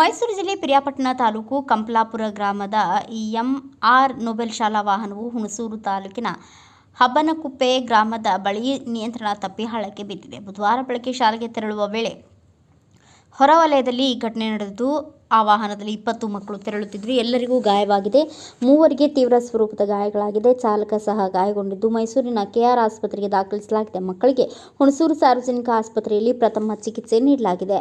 ಮೈಸೂರು ಜಿಲ್ಲೆ ಪಿರಿಯಾಪಟ್ಟಣ ತಾಲೂಕು ಕಂಪ್ಲಾಪುರ ಗ್ರಾಮದ M R Nobel ಶಾಲಾ ವಾಹನವು ಹುಣಸೂರು ತಾಲೂಕಿನ ಹಬ್ಬನಕುಪ್ಪೆ ಗ್ರಾಮದ ಬಳಿ ನಿಯಂತ್ರಣ ತಪ್ಪಿ ಹಳ್ಳಕ್ಕೆ ಬಿದ್ದಿದೆ. ಬುಧವಾರ ಬೆಳಗ್ಗೆ ಶಾಲೆಗೆ ತೆರಳುವ ವೇಳೆ ಹೊರವಲಯದಲ್ಲಿ ಈ ಘಟನೆ ನಡೆದು ಆ ವಾಹನದಲ್ಲಿ ಇಪ್ಪತ್ತು ಮಕ್ಕಳು ತೆರಳುತ್ತಿದ್ದರು ಎಲ್ಲರಿಗೂ ಗಾಯವಾಗಿದೆ. ಮೂವರಿಗೆ ತೀವ್ರ ಸ್ವರೂಪದ ಗಾಯಗಳಾಗಿದೆ. ಚಾಲಕ ಸಹ ಗಾಯಗೊಂಡಿದ್ದು. ಮೈಸೂರಿನ ಕೆಆರ್ ಆಸ್ಪತ್ರೆಗೆ ದಾಖಲಿಸಲಾಗಿದೆ. ಮಕ್ಕಳಿಗೆ ಹುಣಸೂರು ಸಾರ್ವಜನಿಕ ಆಸ್ಪತ್ರೆಯಲ್ಲಿ ಪ್ರಥಮ ಚಿಕಿತ್ಸೆ ನೀಡಲಾಗಿದೆ.